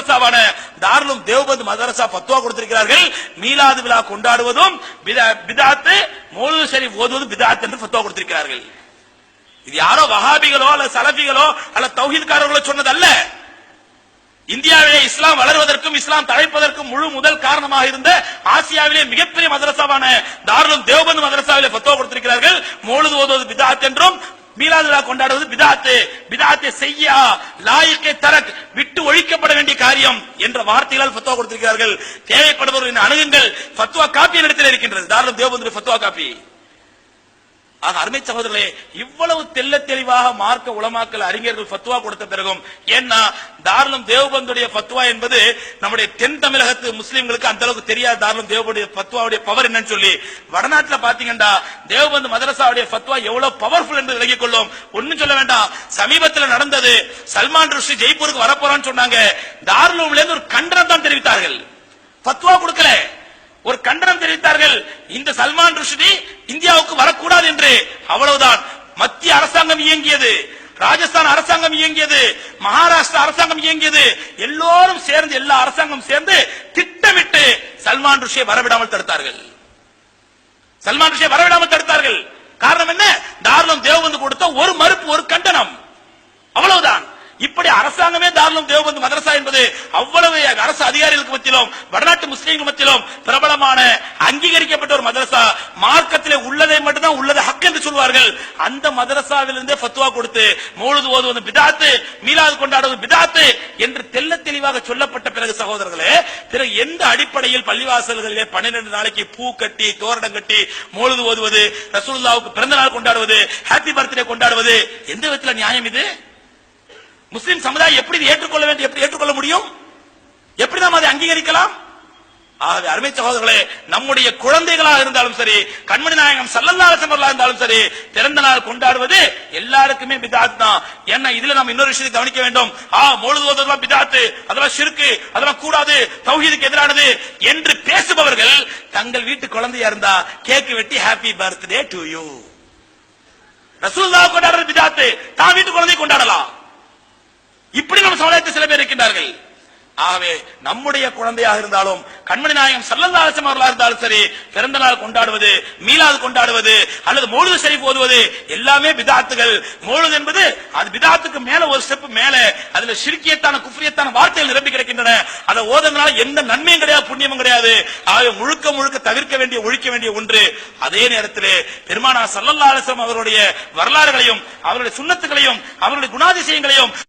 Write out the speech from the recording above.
மதரசாவான தாருலும் தேவபந்து மதரசா பத்துவா கொடுத்திருக்கிறார்கள். மீலாது விழா கொண்டாடுவதும் பிதாத்து மௌலூது ஷரீஃப் ஓதுவதும் பிதாத் என்று பத்துவா கொடுத்திருக்கிறார்கள். இது யாரோ வஹாபிகளோ அல்ல சலபிகளோ அல்ல தௌஹீத்காரர்களோ சொன்னதல்ல. இந்தியாவிலே இஸ்லாம் வளர்வதற்கும் இஸ்லாம் தழைப்பதற்கும் முழு முதல் காரணமாக இருந்த ஆசியாவிலே மிகப்பெரிய மதரசாவான தாருலும் தேவபந்து மதரசாவிலே பத்துவா கொடுத்திருக்கிறார்கள். மௌலுது ஓதுவது பிதாத் என்றும் மீலாதுலா கொண்டாடுவது பிதாத்து. பிதாத்தை செய்யா லாயிக்கை தரக் விட்டு ஒழிக்கப்பட வேண்டிய காரியம் என்ற வார்த்தைகளால் ஃபத்வா கொடுத்திருக்கிறார்கள். தேவைப்படுபவர்களின் அணுகுங்கள் ஃபத்வா காப்பி இடத்தில் இருக்கின்றது. தாராளம் தேவபந்து ஃபத்வா காப்பி. ஆக அருமை சகோதரர்களே இவ்வளவு தெல்ல தெளிவாக மார்க்க உளமாக்கல் அறிஞர்கள் பத்துவா கொடுத்த பிறகும் ஏன்னா தாராளம் தேவபந்துடைய பத்துவா என்பது நம்முடைய தென் தமிழகத்து முஸ்லீம்களுக்கு அந்த அளவுக்கு தெரியாது தாராளம் தேவபுடைய பத்துவாவுடைய பவர் என்னன்னு சொல்லி வடநாட்டில் பாத்தீங்கன்னா தேவபந்து மதரசாவுடைய பத்துவா எவ்வளவு பவர்ஃபுல் என்று விலகிக் கொள்ளும். ஒன்னும் சொல்ல வேண்டாம். சமீபத்தில் நடந்தது சல்மான் ருஷ்டி ஜெய்ப்பூருக்கு வரப்போறான்னு சொன்னாங்க. தாராளம்ல இருந்து ஒரு கண்டனம் தான் தெரிவித்தார்கள். பத்துவா கொடுக்கல. ஒரு கண்டனம் தெரிவித்தார்கள். இந்த சல்மான் ருஷ்டி இந்தியாவுக்கு வரக்கூடாது என்று அவ்வளவுதான் மத்திய அரசாங்கம் இயங்கியது ராஜஸ்தான் அரசாங்கம் இயங்கியது மகாராஷ்டிரா அரசாங்கம் இயங்கியது எல்லோரும் சேர்ந்து எல்லா அரசாங்கம் சேர்ந்து திட்டமிட்டு சல்மான் ருஷியை வரவிடாமல் தடுத்தார்கள். சல்மான் ருஷியை வரவிடாமல் தடுத்தார்கள். காரணம் என்ன? தாராளம் தேவபந்து கொடுத்த ஒரு மறுப்பு ஒரு கண்டனம். அவ்வளவுதான். இப்படி அரசாங்கமே தாராளம் தேவபந்து மதரசா என்பது அவ்வளவு அரசு அதிகாரிகளுக்கு மத்தியிலும் வடநாட்டு முஸ்லீம்கள் மத்தியிலும் பிரபலமான அங்கீகரிக்கப்பட்ட ஒரு மதரசா மார்க்கத்திலே உள்ளதை மட்டும்தான் உள்ளது ஹக் என்று சொல்வார்கள். அந்த மதரசாவிலிருந்தே ஃபத்வா கொடுத்து மூழுது ஓதுவது பிதாத்து மீலாது கொண்டாடுவது பிதாத்து என்று தெல்ல தெளிவாக சொல்லப்பட்ட பிறகு சகோதரர்களே பிறகு எந்த அடிப்படையில் பள்ளிவாசல்களிலே பன்னிரண்டு நாளைக்கு பூ கட்டி தோரணம் கட்டி மூழுது ஓதுவது ரசூல்லாவுக்கு பிறந்த நாள் கொண்டாடுவது ஹாப்பி பர்த்டே கொண்டாடுவது எந்த விதத்தில் நியாயம் இது? முஸ்லிம் சமுதாயம் எப்படி ஏற்றுக்கொள்ள வேண்டும் எப்படி ஏற்றுக்கொள்ள முடியும்? எப்படி நாம் அதை அங்கீகரிக்கலாம்? ஆகவே அருமை சகோதரர்களே நம்முடைய குழந்தைகளாக இருந்தாலும் சரி கண்மணி நாயகம் சல்லல்லாசமர்களா இருந்தாலும் சரி பிறந்த நாள் கொண்டாடுவது எல்லாருக்குமே பிதாத் தான். ஏன்னா இதுல நம்ம இன்னொரு விஷயத்தை கவனிக்க வேண்டும். ஆ மொழுதுவதெல்லாம் பிதாத்து அதெல்லாம் சிறுக்கு அதெல்லாம் கூடாது தௌஹீதுக்கு எதிரானது என்று பேசுபவர்கள் தங்கள் வீட்டு குழந்தையா இருந்தா கேக் வெட்டி ஹாப்பி பர்த்டே டு யூ. ரசூல்லா கொண்டாடுறது பிதாத்து தான் வீட்டு குழந்தை கொண்டாடலாம். இப்படி நம்ம சமுதாயத்தில் சில பேர் இருக்கின்றார்கள். ஆகவே நம்முடைய குழந்தையாக இருந்தாலும் கண்மணி நாயகம் சல்லல்லாசம் அவர்களாக இருந்தாலும் சரி பிறந்த நாள் கொண்டாடுவது மீலாது கொண்டாடுவது அல்லது மோழுது சரி போதுவது எல்லாமே பிதாத்துகள். மோழுது என்பது அது பிதாத்துக்கு மேல ஒரு ஸ்டெப் மேல அதுல சிறுக்கியத்தான குஃப்ரியத்தான வார்த்தைகள் நிரம்பி கிடக்கின்றன. அதை ஓதனால எந்த நன்மையும் கிடையாது புண்ணியமும் கிடையாது. ஆகவே முழுக்க முழுக்க தவிர்க்க வேண்டிய ஒழிக்க வேண்டிய ஒன்று. அதே நேரத்திலே பெருமானா சல்லல்லா அலிஸ்லாம் அவருடைய வரலாறுகளையும் அவருடைய சுண்ணத்துகளையும் அவருடைய குணாதிசயங்களையும்